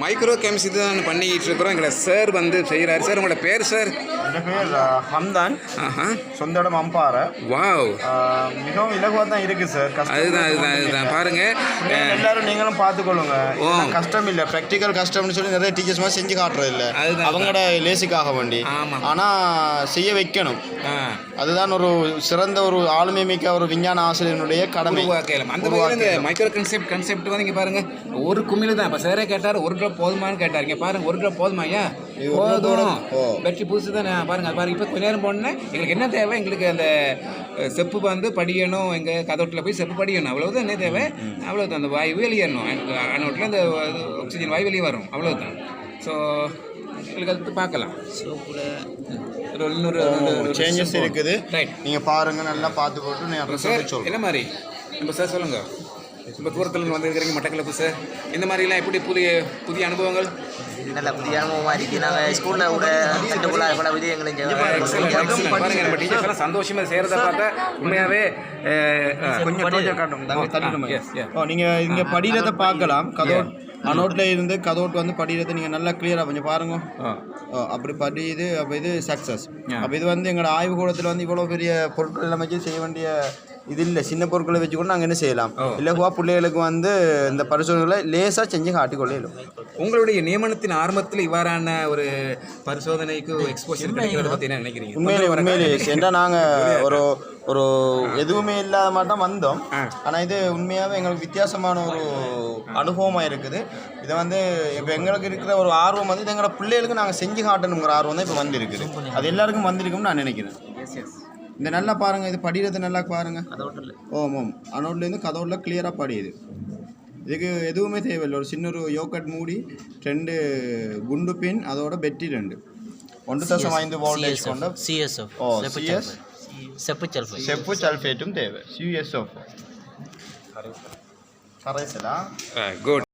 Micro games இது தான் பண்ணிக்கிட்டு இருக்கிறோம் எங்களை சார் வந்து செய்கிறாரு சார் உங்களோட பேர் சார் பேர் ஹம்தான். சொந்த இடம் அம்பாறை. வாவ். மிகவும் இலகுவாக தான் இருக்கு சார் அதுதான் அதுதான் அதுதான். பாருங்க. நீங்க எல்லாரும் நீங்களும் பார்த்துக்கொள்ளுங்க. கஷ்டம் இல்லை. ப்ராக்டிக்கல் கஷ்டம்னு சொல்லி நிறைய டீச்சர்ஸ் மாதிரி செஞ்சு காட்டுறது இல்லை. அவங்களோட லேசிக்காக வேண்டி. ஆனால் செய்ய வைக்கணும். அதுதான் ஒரு சிறந்த ஒரு ஆளுமை மிக்க ஒரு விஞ்ஞான ஆசிரியனுடைய கடமை. அந்த மைக்ரோ கன்செப்ட் கன்செப்ட் வந்து இங்கே பாருங்க. ஒரு குமிழ் தான். இப்போ சாரே கேட்டார் ஒரு ட்ராப் போதுமான்னு கேட்டார் இங்கே பாருங்க ஒரு ட்ராப் போதுமா ஐயா? போதும். பேட்டரி புதுசு தானே. பாருங்க பாருங்க. இப்போ கொஞ்ச நேரம் போனேன் எங்களுக்கு என்ன தேவை? எங்களுக்கு அந்த செப்பு வந்து படியணும். எங்கள் கதோட்டில் போய் செப்பு படியணும். அவ்வளவுதான். என்ன தேவை? அவ்வளவுதான். அந்த வாயு வெளியேறணும். அனோட்டில் அந்த ஆக்சிஜன் வாயு வெளியே வரும். அவ்வளவுதான். ஸோ எங்களுக்கு அது பார்க்கலாம். ஒரு இன்னொரு சேஞ்சஸ் இருக்குது. ரைட் நீங்கள் பாருங்க நல்லா பார்த்து போட்டு நான் சொல்கிறேன் என்ன மாதிரி? நம்ம சார் சொல்லுங்க. இப்போ தூரத்தில் வந்திருக்கிறீங்க மட்டக்களப்பு சார் இந்த மாதிரிலாம் எப்படி புதிய புதிய அனுபவங்கள்? நல்ல புதிய அனுபவமாக இருக்குது நாங்கள் ஸ்கூலில் கூட Excellent, excellent. பாருங்க நம்ம டீச்சர்ஸ் எல்லாம் சந்தோஷமா செய்யறத பார்த்தா அஹ், கொஞ்சம் கொஞ்சம் காட்டும். நீங்கள் இங்கே படியிறத பார்க்கலாம். கதோட் அனோட்ல இருந்து கதோட் வந்து படியிறத நீங்கள் நல்லா கிளியராக கொஞ்சம் பாருங்க. அப்படி படியுது அப்போ இது சக்ஸஸ். அப்போ இது வந்து எங்களோட ஆய்வுக்கூடத்தில் வந்து இவ்வளோ பெரிய பொருட்கள் எல்லாம் செய்ய வேண்டிய இது இல்லை சின்ன பொருட்களை வச்சு கூட நாங்கள் என்ன செய்யலாம்? ஓ. இலகுவா பிள்ளைகளுக்கு வந்து இந்த பரிசோதனைகளை லேசாக செஞ்சு காட்டிக்கொள்ள இயலும் உங்களுடைய நியமனத்தின் ஆரம்பத்தில் இவ்வாறான ஒரு பரிசோதனைக்கு எக்ஸ்போஷர் கிடைக்கிறத பத்தி என்ன நினைக்கிறீங்க? உண்மையிலே உண்மையிலே. ஏன்னா நாங்கள் ஒரு ஒரு எதுவுமே இல்லாத மாதிரி தான் வந்தோம். ஆனால் இது உண்மையாகவே எங்களுக்கு வித்தியாசமான ஒரு அனுபவமாக இருக்குது. இதை வந்து இப்போ எங்களுக்கு இருக்கிற ஒரு ஆர்வம் வந்து இது எங்களோட பிள்ளைகளுக்கு நாங்கள் செஞ்சு காட்டணுங்கிற ஆர்வம் தான் இப்போ வந்திருக்குது. அது எல்லாருக்கும் வந்திருக்கும்னு நான் நினைக்கிறேன். இந்த நல்லா பாருங்க இது படிக்கிறது நல்லா பாருங்க. அதோட்டில் ஓம் ஓம். அனோட்லேருந்து கதவுல கிளியராக படியுது. இதுக்கு எதுவுமே தேவையில்லை. ஒரு சின்ன ஒரு யோகட் மூடி ரெண்டு குண்டு பின் அதோட பெட்டி ரெண்டு. ஒன்று தசம் ஐந்து வோல்டேஜ் கொண்ட சிஎஸ்எஃப் ஓ சிஎஸ் செப்பு சல்ஃபை செப்பு சல்ஃபேட்டும் தேவை. சிஎஸ்ஓ கரைசலா. குட்